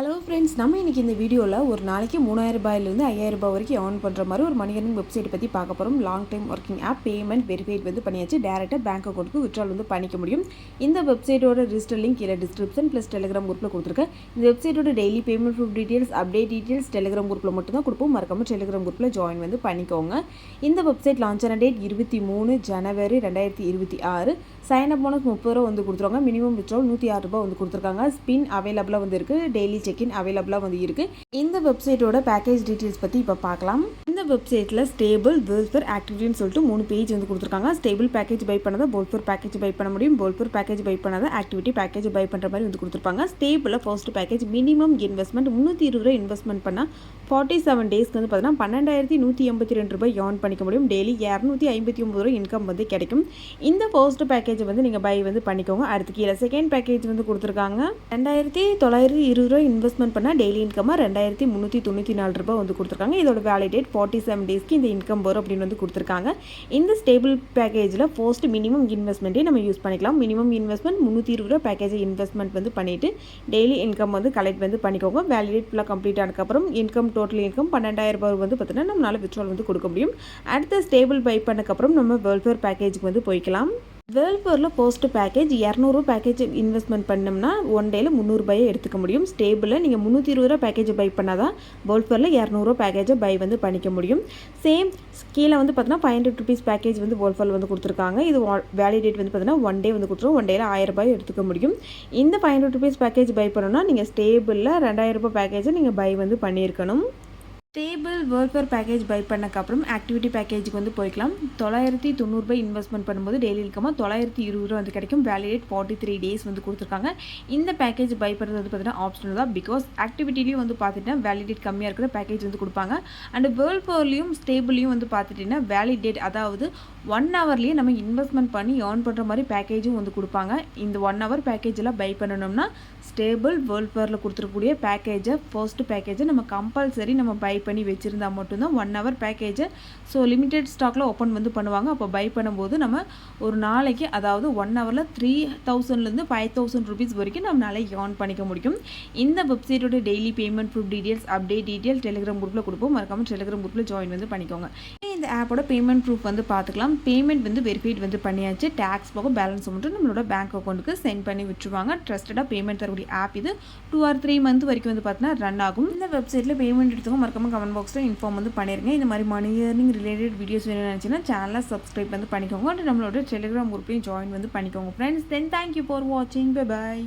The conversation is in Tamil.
Hello ஃப்ரெண்ட்ஸ் நம்ம இன்றைக்கி இந்த வீடியோவில் ஒரு நாளைக்கு மூணாயிரம் ஐயாயிரரூபா வரைக்கும் ஏர்ன் பண்ணுற மாதிரி ஒரு மணிகரன் வெப்சைட் பற்றி பார்க்க போகிறோம் long time working app payment verified வந்து பண்ணியாச்சு. டேரெக்டாக பேங்க் அக்கௌண்ட்டுக்கு விட்ரால் வந்து பண்ணிக்க முடியும். இந்த வெப்சைட்டோட ரிஜிஸ்டர் லிங்க் இல்லை டிஸ்கிரிப்ஷன் ப்ளஸ் டெலிகிராம் குரூப்பில் கொடுத்துருக்கேன். இந்த வெப்சைட்டோட daily payment proof details update details Telegram குரூப்பில் மட்டும் தான் கொடுப்போம். மறக்காமல் டெலிகிராம் குரூப்பில் ஜாயின் வந்து பண்ணிக்கோங்க. இந்த வெப்சைட் லான்ச் ஆன டேட் இருபத்தி மூணு ஜனவரி ரெண்டாயிரத்தி இருபத்தி ஆறு. சைன் அப் போனஸ் முப்பது ரூபா வந்து கொடுத்துருவாங்க. மினிமம் விட்ரால் நூற்றி ஆறு ரூபாய் வந்து கொடுத்துருக்காங்க. ஸ்பின் அவைலபிளாக வந்து இருக்குது டெய்லி செக்இன் அவைலபிளாக வந்து இருக்குது இந்த வெப்சைட்டோட பேக்கேஜ் டீட்டெயில்ஸ் பற்றி இப்போ பார்க்கலாம். இந்த வெப்சைட்டில் ஸ்டேபிள் வெல்ஃபேர் ஆக்டிவிட்டின்னு சொல்லிட்டு மூணு பேஜ் வந்து கொடுத்துருக்காங்க. ஸ்டேபிள் பேக்கேஜ் பை பண்ணதை போல்ஃபர் பேக்கேஜ் பை பண்ண முடியும். போல்பூர் பேக்கேஜ் பை பண்ணாத ஆக்டிவிட்டி பேக்கேஜ் பை பண்ணுற மாதிரி வந்து கொடுத்துருப்பாங்க. ஸ்டேபிளில் ஃபர்ஸ்ட் பேக்கேஜ் மினிமம் இன்வெஸ்ட்மெண்ட் முந்நூற்றி இருபது ரூபா இன்வெஸ்ட்மெண்ட் பண்ணால் ஃபார்ட்டி செவன் டேஸ்க்கு வந்து பார்த்தீங்கன்னா பன்னெண்டாயிரத்தி நூற்றி எண்பத்தி ரெண்டு ரூபாய் ஏர்ன் பண்ணிக்க முடியும். டெய்லி இரநூத்தி ஐம்பத்தி ஒம்பது ரூபாய் இன்கம் வந்து கிடைக்கும். இந்த ஃபர்ஸ்ட் பேக்கேஜ் வந்து நீங்கள் பை வந்து பண்ணிக்கோங்க. அடுத்து கீழே செகண்ட் பேக்கேஜ் வந்து கொடுத்துருக்காங்க. ரெண்டாயிரத்தி தொள்ளாயிரத்தி இருபது ரூபாய் இன்வெஸ்ட்மெண்ட் பண்ணால் டெய்லி இன்கமாக ரெண்டாயிரத்தி முந்நூற்றி தொண்ணூற்றி நாலு ரூபாய் வந்து கொடுத்துருக்காங்க. இதோட வேலிடேட் ஃபார்ட்டி செவன் டேஸ்க்கு இந்த இன்கம் வரும் அப்படின்னு வந்து கொடுத்துருக்காங்க. இந்த ஸ்டேபிள் பேக்கேஜில் ஃபர்ஸ்ட் மினிமம் இன்வெஸ்ட்மெண்ட்டே நம்ம யூஸ் பண்ணிக்கலாம். மினிமம் இன்வெஸ்ட்மெண்ட் முந்நூற்றி இருபது ரூபா பேக்கேஜ் இன்வெஸ்ட்மெண்ட் வந்து பண்ணிவிட்டு டெய்லி இன்கம் வந்து கலெக்ட் வந்து பண்ணிக்கோங்க. வேலிடேட் ஃபுல்லாக கம்ப்ளீட் ஆனதுக்கப்புறம் இன்கம் டோட்டல் இன்கம் பன்னெண்டாயிரம் ரூபாய் வந்து பார்த்தீங்கன்னா நம்மளால் விட்ரால் வந்து கொடுக்க முடியும். அடுத்த ஸ்டேபிள் பை பண்ணக்கப்புறம் நம்ம வெல்ஃபேர் பேக்கேஜுக்கு வந்து போய்க்கலாம். வேர்ல்பூரில் போஸ்ட் பேக்கேஜ் இரநூறு பேக்கேஜ் இன்வெஸ்ட்மெண்ட் பண்ணோம்னா ஒன் டேயில் முந்நூறுபாயை எடுத்துக்க முடியும். ஸ்டேபிளில் நீங்கள் முந்நூற்றி இருபது ரூபா பேக்கேஜ் பை பண்ணால் தான் வேர்ல்பூரில் இரநூறுவா பேக்கேஜை பை வந்து பண்ணிக்க முடியும். சேம் கீழே வந்து பார்த்தீங்கன்னா ஃபைவ் ஹண்ட்ரட் ருபீஸ் பேக்கேஜ் வந்து வேர்ல்பூரில் வந்து கொடுத்துருக்காங்க. இது வேலிடேட் வந்து பார்த்தீங்கன்னா ஒன் டே வந்து கொடுத்துருவோம் ஒன் டேயில் ஆயிரம் ரூபாய் எடுத்துக்க முடியும். இந்த five hundred rupees package buy பண்ணோம்னா நீங்கள் ஸ்டேபிளில் ரெண்டாயிரம் ரூபாய் பேக்கேஜை நீங்கள் பை வந்து பண்ணியிருக்கணும். ஸ்டேபிள் வேர்ல்ஃபேர் பேக்கேஜ் பை பண்ணக்கப்புறம் ஆக்டிவிட்டி பேக்கேஜுக்கு வந்து போய்க்கலாம். தொள்ளாயிரத்தி தொண்ணூறுபா இன்வெஸ்ட்மெண்ட் பண்ணும்போது டெய்லி இருக்கமாக தொள்ளாயிரத்தி இருபது ரூபா வந்து கிடைக்கும். வேலிடேட் ஃபார்ட்டி த்ரீ டேஸ் வந்து கொடுத்துருக்காங்க. இந்த பேக்கேஜ் பை பண்ணுறது வந்து பார்த்தீங்கன்னா ஆப்ஷனல் தான். பிகாஸ் ஆக்டிவிட்டிலையும் வந்து பார்த்துட்டீங்கன்னா வேலிடேட் கம்மியாக இருக்கிற பேக்கேஜ் வந்து கொடுப்பாங்க. அண்ட் வேர்ல்ஃபோர்லையும் ஸ்டேபிளையும் வந்து பார்த்துட்டிங்கன்னா வேலிடேட் அதாவது ஒன் ஹவர்லேயே நம்ம இன்வெஸ்ட்மெண்ட் பண்ணி ஏர்ன் பண்ணுற மாதிரி பேக்கேஜும் வந்து கொடுப்பாங்க. இந்த ஒன் ஹவர் பேக்கேஜெல்லாம் பை பண்ணணும்னா ஸ்டேபிள் வேர்ல்ஃபேரில் கொடுத்துருக்கக்கூடிய பேக்கேஜை ஃபர்ஸ்ட் பேக்கேஜை நம்ம கம்பல்சரி நம்ம பை பண்ணி வச்சுருந்தா மட்டும்தான் ஒன் ஹவர் பேக்கேஜை ஸோ லிமிடெட் ஸ்டாக்கில் ஓப்பன் வந்து பண்ணுவாங்க. அப்போ பை பண்ணும்போது நம்ம ஒரு நாளைக்கு அதாவது ஒன் ஹவரில் த்ரீ தௌசண்ட்லேருந்து ஃபைவ் தௌசண்ட் ருபீஸ் வரைக்கும் நம்மளால ஏர்ன் பண்ணிக்க முடியும். இந்த வெப்சைட்டோட daily payment proof details update detail Telegram குரூப்பில் கொடுப்போம். மறக்காமல் டெலிகிராம் குரூப்பில் ஜாயின் வந்து பண்ணிக்கோங்க. இந்த ஆப்போட பேமெண்ட் ப்ரூஃப் வந்து பார்த்துக்கலாம். பேமெண்ட் வந்து வெரிஃபைட் வந்து பண்ணியாச்சு. டேக்ஸ் போக பேலன்ஸ் மட்டும் நம்மளோட பேங்க் அக்கௌண்ட்டுக்கு சென்ட் பண்ணி விட்டுருவாங்க. ட்ரஸ்டடாக பேமெண்ட் தரக்கூடிய ஆப் இது. டூ ஆர் த்ரீ மந்த் வரைக்கும் வந்து பார்த்தீங்கன்னா ரன் ஆகும். இந்த வெப்சைட்டில் பேமெண்ட் எடுத்துக்கோ மறக்காம கமெண்ட் பாக்ஸில் இன்ஃபார்ம் வந்து பண்ணிருங்க. இந்த மாதிரி மணி ஏர்னிங் ரிலேட்டட் வீடியோஸ் வேணும்னு நினச்சிங்கன்னா சேனலை சப்ஸ்கிரைப் வந்து பண்ணிக்கோங்க. அண்ட் நம்மளோட டெலிகிராம் குரூப்லையும் ஜாயின் வந்து பண்ணிக்கோங்க friends then thank you for வாட்சிங் பை பாய்